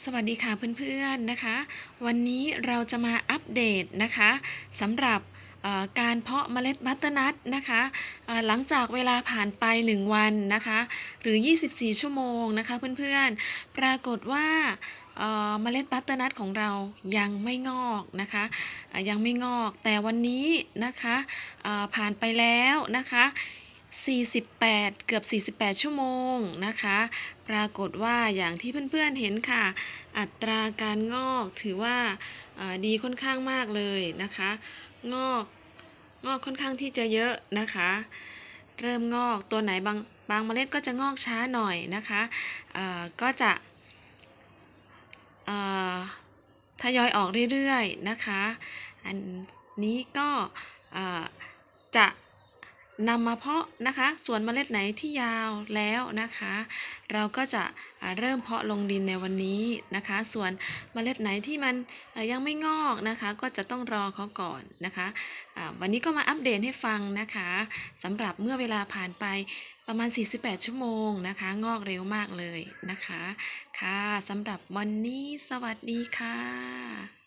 สวัสดีค่ะเพื่อนๆนะคะ วันนี้เราจะมาอัปเดตนะคะสำหรับการเพาะเมล็ดบัตเตอร์นัทนะคะหลังจากเวลาผ่านไป 1 วันนะคะหรือ 24 ชั่วโมงนะคะเพื่อนๆ ปรากฏว่าเมล็ดบัตเตอร์นัทของเรายังไม่งอกนะคะยังไม่งอกแต่วันนี้นะคะผ่านไปแล้วนะคะ 48 เกือบ 48 ชั่วโมงนะคะ ปรากฏว่าอย่างที่เพื่อนๆเห็นค่ะ อัตราการงอกถือว่าดีค่อนข้างมากเลยนะคะ งอกงอกค่อนข้างที่จะเยอะนะคะ เริ่มงอกตัวไหนบางบางเมล็ดก็จะงอกช้าหน่อยนะคะก็จะทยอยออกเรื่อยๆนะคะ อันนี้ก็จะ นำมาเพาะนะคะ ส่วนเมล็ดไหนที่ยาวแล้วนะคะ เราก็จะเริ่มเพาะลงดินในวันนี้นะคะ ส่วนเมล็ดไหนที่มันยังไม่งอกนะคะ ก็จะต้องรอเขาก่อนนะคะวันนี้ก็มาอัปเดตให้ฟังนะคะสำหรับเมื่อเวลาผ่านไปประมาณ 48 ชั่วโมงนะคะ งอกเร็วมากเลยนะคะ ค่ะสำหรับวันนี้สวัสดีค่ะ